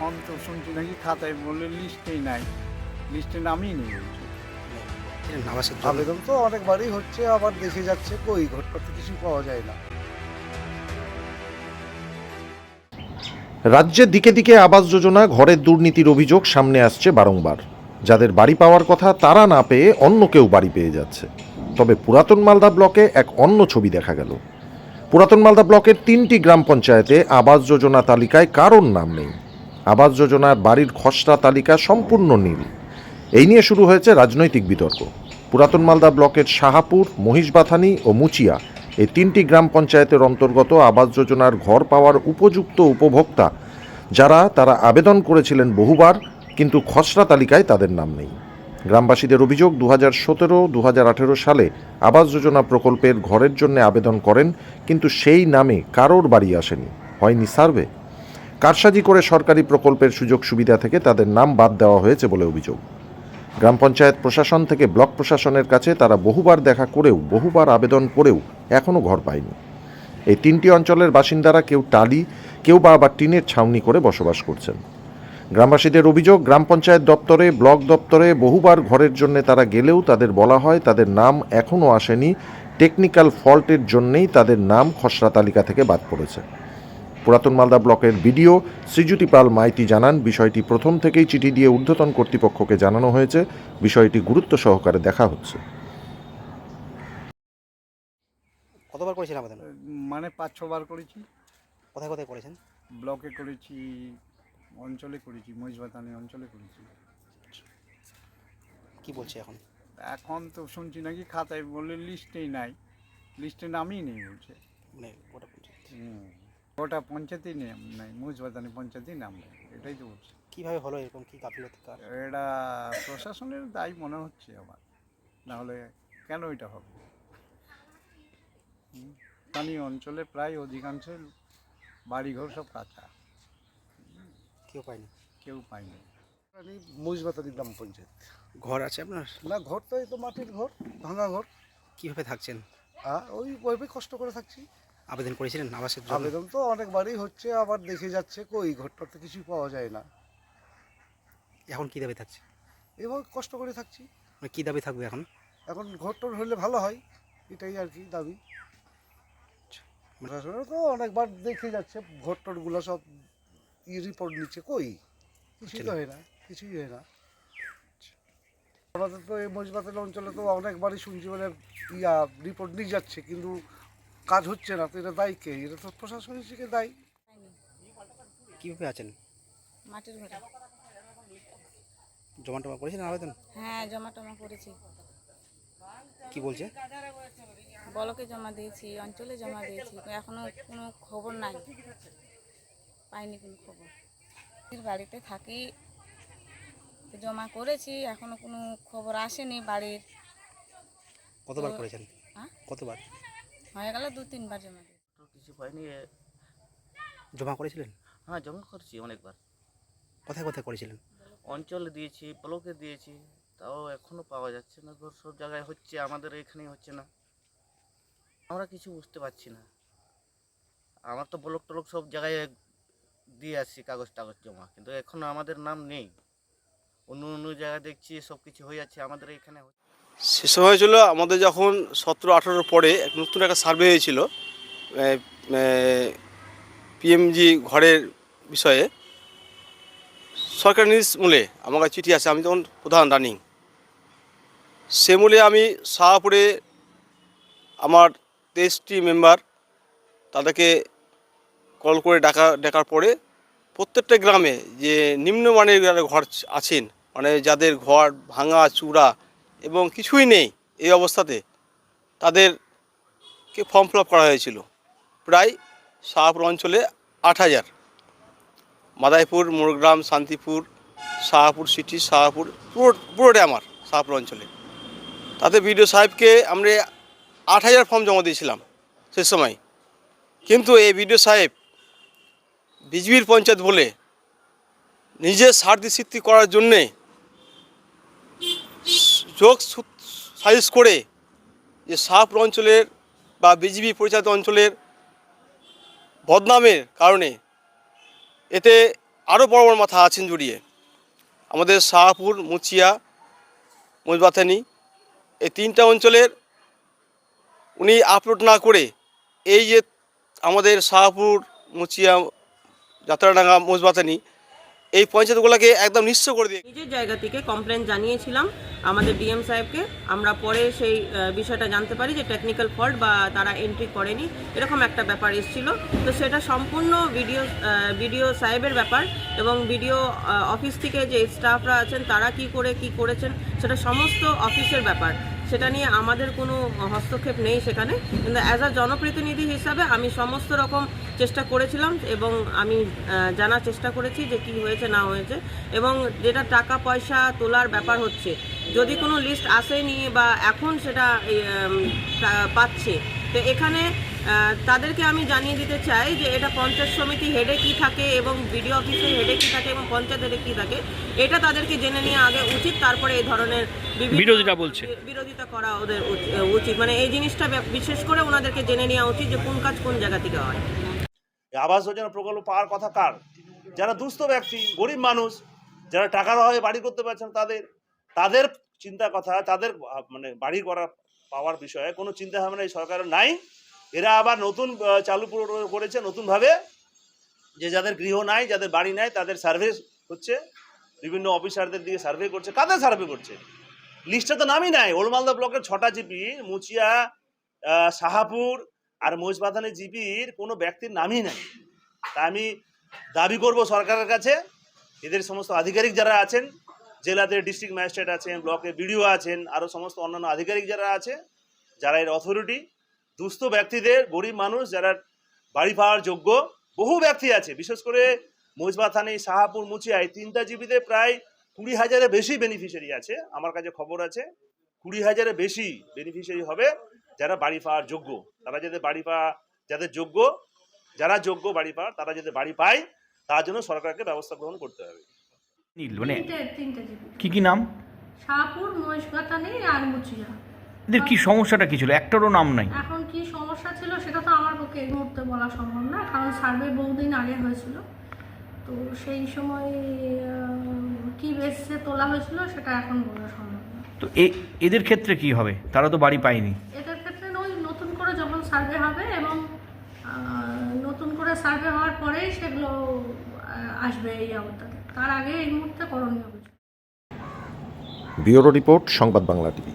এখন তো শুনছি নাকি খাতায় বললে লিস্টেই নাই লিস্টে নেই আবেদন তো অনেকবারই হচ্ছে আবার দেখে যাচ্ছে কই কিছু পাওয়া যায় না রাজ্যের দিকে দিকে আবাস যোজনা ঘরের দুর্নীতির অভিযোগ সামনে আসছে বারংবার। যাদের বাড়ি পাওয়ার কথা তারা না পেয়ে অন্য কেউ বাড়ি পেয়ে যাচ্ছে। তবে পুরাতন মালদা ব্লকে এক অন্য ছবি দেখা গেল। পুরাতন মালদা ব্লকের তিনটি গ্রাম পঞ্চায়েতে আবাস যোজনা তালিকায় কারোর নাম নেই। আবাস যোজনার বাড়ির খসড়া তালিকা সম্পূর্ণ নীল। এই নিয়ে শুরু হয়েছে রাজনৈতিক বিতর্ক। পুরাতন মালদা ব্লকের শাহাপুর, মহিষবাথানি ও মুচিয়া এই তিনটি গ্রাম পঞ্চায়েতের অন্তর্গত আবাস যোজনার ঘর পাওয়ার উপযুক্ত উপভোক্তা, যারা তারা আবেদন করেছিলেন বহুবার, কিন্তু খসড়া তালিকায় তাদের নাম নেই। গ্রামবাসীদের অভিযোগ দু হাজার সতেরো দু সালে আবাস যোজনা প্রকল্পের ঘরের জন্য আবেদন করেন, কিন্তু সেই নামে কারোর বাড়ি আসেনি। হয়নি সার্ভে। কারসাজি করে সরকারি প্রকল্পের সুযোগ সুবিধা থেকে তাদের নাম বাদ দেওয়া হয়েছে বলে অভিযোগ। গ্রাম পঞ্চায়েত প্রশাসন থেকে ব্লক প্রশাসনের কাছে তারা বহুবার দেখা করেও, বহুবার আবেদন করেও এখনও ঘর পায়নি। এই তিনটি অঞ্চলের বাসিন্দারা কেউ টালি, কেউ বা আবার টিনের ছাউনি করে বসবাস করছেন। গ্রামবাসীদের অভিযোগ, গ্রাম পঞ্চায়েত দপ্তরে, ব্লক দপ্তরে বহুবার ঘরের জন্য তারা গেলেও তাদের বলা হয় তাদের নাম এখনও আসেনি। টেকনিক্যাল ফল্টের জন্যেই তাদের নাম খসড়া তালিকা থেকে বাদ পড়েছে। পুরাতন মালদা ব্লকের বিডিও শ্রীজ্যোতি পাল মাইতি জানান বিষয়টি প্রথম থেকেই চিঠি দিয়ে ঊর্ধ্বতন কর্তৃপক্ষকে জানানো হয়েছে। বিষয়টি গুরুত্ব সহকারে দেখা হচ্ছে। কতবার করেছেন আবেদন? মানে পাঁচ ছবার করেছি। কোথায় কোথায় করেছেন? ব্লকে করেছি অঞ্চলে করেছি মহিষবাতানি অঞ্চলে করেছি। কি বলছে এখন? এখন তো শুনছি নাকি খাতায় বললে লিস্টেই নাই। লিস্টে নামই নেই বলছে। মানে ওটা পঞ্চায়েত ওটা পঞ্চায়েতেই নাম নাই মহিষবাতানি পঞ্চায়েতেই নাম নেই এটাই তো বলছে। কীভাবে হলো এরকম কি গাফিলতি কার? এটা প্রশাসনের দায় মনে হচ্ছে আমার নাহলে কেন এটা হবে? স্থানীয় অঞ্চলে প্রায় অধিকাংশ বাড়িঘর সব কাঁচা। কেউ পায়নি? কেউ পায়নি। আমি মহিষবাতানি গ্রাম পঞ্চায়েত। ঘর আছে আপনার? না ঘর তো এই তো মাটির ঘর ভাঙা ঘর। কীভাবে থাকছেন? আর ওই ওইভাবে কষ্ট করে থাকছি। আবেদন করেছিলেন আবাসের জন্য? আবেদন তো অনেকবারই হচ্ছে আবার দেখে যাচ্ছে কই ঘরটা তো কিছু পাওয়া যায় না। এখন কী দাবি থাকছে? এভাবে কষ্ট করে থাকছি। মানে কি দাবি থাকবে এখন? এখন ঘরটর হলে ভালো হয় এটাই আর কি দাবি। প্রশাসনের তো অনেকবার দেখে যাচ্ছে ঘরটরগুলো সব ই রিপোর্ট নিচ্ছে কই? কিছুই তো হয় না কিছুই হয় না। আমাদের তো এই মজবাতের অঞ্চলে তো অনেকবারই শুনছি বলে ইয়া রিপোর্ট নিয়ে যাচ্ছে কিন্তু কাজ হচ্ছে না তো এটা দায়ী কে? এটা তো প্রশাসন হিসেবে দায়ী। কীভাবে আছেন? মাটির ঘরে। জমা টমা করেছিলেন আবেদন? হ্যাঁ জমা টমা করেছি। কি বলছে? বলকে জমা দিয়েছি অঞ্চলে জমা দিয়েছি এখনও কোনো খবর নাই। পাইনি কোনো খবর। বাড়িতে থাকি জমা করেছি এখনও কোনো খবর আসেনি বাড়ির। কতবার করেছেন? হ্যাঁ? কতবার? হয়ে গেল দু তিনবার জমা তো কিছু পাইনি এ, জমা করেছিলেন? হ্যাঁ জমা করছি অনেকবার। কোথায় কোথায় করেছিলেন? অঞ্চলে দিয়েছি ব্লকে দিয়েছি তাও এখনও পাওয়া যাচ্ছে না ধর সব জায়গায় হচ্ছে আমাদের এখানে হচ্ছে না। আমরা কিছু বুঝতে পারছি না। আমার তো ব্লক টলক সব জায়গায় দিয়ে আসছি কাগজ টাগজ জমা কিন্তু এখনও আমাদের নাম নেই। অন্য অন্য জায়গায় দেখছি সব কিছু হয়ে যাচ্ছে আমাদের এখানে হচ্ছে শেষ হয়েছিল আমাদের যখন সতেরো আঠেরোর পরে নতুন একটা সার্ভে হয়েছিল পিএমজি ঘরের বিষয়ে। সরকার নির্দেশ মূলে আমার কাছে চিঠি আছে, আমি তখন প্রধান রানিং। সে মূলে আমি শাহপুরে আমার তেইশটি মেম্বার তাদেরকে কল করে ডাকা, ডাকার পরে প্রত্যেকটা গ্রামে যে নিম্নমানের ঘর আছেন মানে যাদের ঘর ভাঙা, চূড়া এবং কিছুই নেই এই অবস্থাতে। তাদেরকে ফর্ম ফিল করা হয়েছিল। প্রায় শাহপুর অঞ্চলে আট হাজার। মাদাইপুর, মোরগ্রাম, শান্তিপুর, শাহপুর সিটি শাহপুর পুরো, পুরোটাই আমার শাহপুর অঞ্চলে। তাতে বিডিও সাহেবকে আমরা আট হাজার ফর্ম জমা দিয়েছিলাম সে সময়। কিন্তু এই বিডিও সাহেব বিজবির পঞ্চায়েত বলে নিজের স্বার্থ সিদ্ধি করার জন্যে যোগ সাজেস্ট করে যে শাহপুর অঞ্চলের বা বিজিবি পরিচালিত অঞ্চলের বদনামের কারণে এতে আরও বড় বড় মাথা আছেন জড়িয়ে। আমাদের শাহপুর, মুচিয়া, মজবাথানি, এই তিনটা অঞ্চলের উনি আপলোড না করে এই যে আমাদের শাহপুর, মুচিয়া, যাত্রাডাঙ্গা, মজবাথানি এই পঞ্চায়েতগুলোকে একদম নিঃস্ব করে দিয়ে নিজের জায়গা থেকে কমপ্লেন জানিয়েছিলাম আমাদের ডিএম সাহেবকে। আমরা পরে সেই বিষয়টা জানতে পারি যে টেকনিক্যাল ফল্ট বা তারা এন্ট্রি করেনি। এরকম একটা ব্যাপার এসেছিল। তো সেটা সম্পূর্ণ ভিডিও ভিডিও সাহেবের ব্যাপার এবং ভিডিও অফিস থেকে যে স্টাফরা আছেন, তারা কি করে, কি করেছেন, সেটা সমস্ত অফিসের ব্যাপার। সেটা নিয়ে আমাদের কোনো হস্তক্ষেপ নেই সেখানে। কিন্তু অ্যাজ আ জনপ্রতিনিধি হিসাবে আমি সমস্ত রকম চেষ্টা করেছিলাম এবং আমি জানার চেষ্টা করেছি যে কি হয়েছে, না হয়েছে এবং যেটা টাকা পয়সা তোলার ব্যাপার হচ্ছে, যদি কোনো লিস্ট আসেনি বা এখন সেটা পাচ্ছে, তো এখানে তাদেরকে আমি জানিয়ে দিতে চাই যে এটা পঞ্চায়েত সমিতি হেডে কি থাকে এবং বিডিও অফিসে হেডে কি থাকে এবং পঞ্চায়েত হেডে কি থাকে এটা তাদেরকে জেনে নেওয়া আগে উচিত তারপরে এই ধরনের বিরোধিতা বলছে। বিরোধিতা করা ওদের উচিত। মানে এই জিনিসটা বিশেষ করে ওনাদেরকে জেনে নেওয়া উচিত যে কোন কাজ কোন জায়গা থেকে হয়। আবাস যোজনা প্রকল্প পাওয়ার কথা কার? যারা দুস্থ ব্যক্তি গরিব মানুষ যারা টাকার অভাবে বাড়ি করতে পারছেন তাদের তাদের চিন্তা কথা তাদের মানে বাড়ি করা পাওয়ার বিষয়ে কোনো চিন্তা ভাবনা এই সরকারের নাই। এরা আবার নতুন চালু করেছে নতুনভাবে। যে যাদের গৃহ নাই যাদের বাড়ি নাই তাদের সার্ভে হচ্ছে। বিভিন্ন অফিসারদের দিকে সার্ভে করছে। কাদের সার্ভে করছে? লিস্টে তো নামই নাই। ওলমালদা ব্লকের ছটা জিপি মুচিয়া আহ, সাহাপুর আর মহিষবাথানের জিপির কোনো ব্যক্তির নামই নাই। তা আমি দাবি করব সরকারের কাছে। এদের সমস্ত আধিকারিক যারা আছেন জেলাতে ডিস্ট্রিক্ট ম্যাজিস্ট্রেট আছেন ব্লকে বিডিও আছেন আরও সমস্ত অন্যান্য আধিকারিক যারা আছে যারা এর অথরিটি দুস্থ ব্যক্তিদের গরিব মানুষ যারা বাড়ি পাওয়ার যোগ্য বহু ব্যক্তি আছে। বিশেষ করে মহিষবাথানি শাহাপুর মুচিয়া এই তিনটা জিপিতে প্রায় কুড়ি হাজারের বেশি বেনিফিশিয়ারি আছে। আমার কাছে খবর আছে কুড়ি হাজারের বেশি বেনিফিশিয়ারি হবে যারা বাড়ি পাওয়ার যোগ্য। তারা যাদের বাড়ি পাওয়া যাদের যোগ্য যারা যোগ্য বাড়ি পাওয়ার তারা যাতে বাড়ি পায় তার জন্য সরকারকে ব্যবস্থা গ্রহণ করতে হবে। মানে তিনটে তিনটে জিপি কি কি নাম? শাহপুর মহেশগাতানি আর মুচিয়া। এদের কি সমস্যাটা কি ছিল? একটারও নাম নাই। এখন কি সমস্যা ছিল সেটা তো আমার পক্ষে এই মুহূর্তে বলা সম্ভব না কারণ সার্ভে বহুদিন আগে হয়েছিল। তো সেই সময় কি বেসে তোলা হয়েছিল সেটা এখন বলা সম্ভব না। তো এ- এদের ক্ষেত্রে কি হবে? তারা তো বাড়ি পায়নি। এদের ক্ষেত্রে ওই নতুন করে যখন সার্ভে হবে এবং নতুন করে সার্ভে হওয়ার পরেই সেগুলো আসবে এই আওতাতে। তার আগে এই মুহূর্তে করণীয় কিছু। ব্যুরো রিপোর্ট সংবাদ বাংলা টিভি।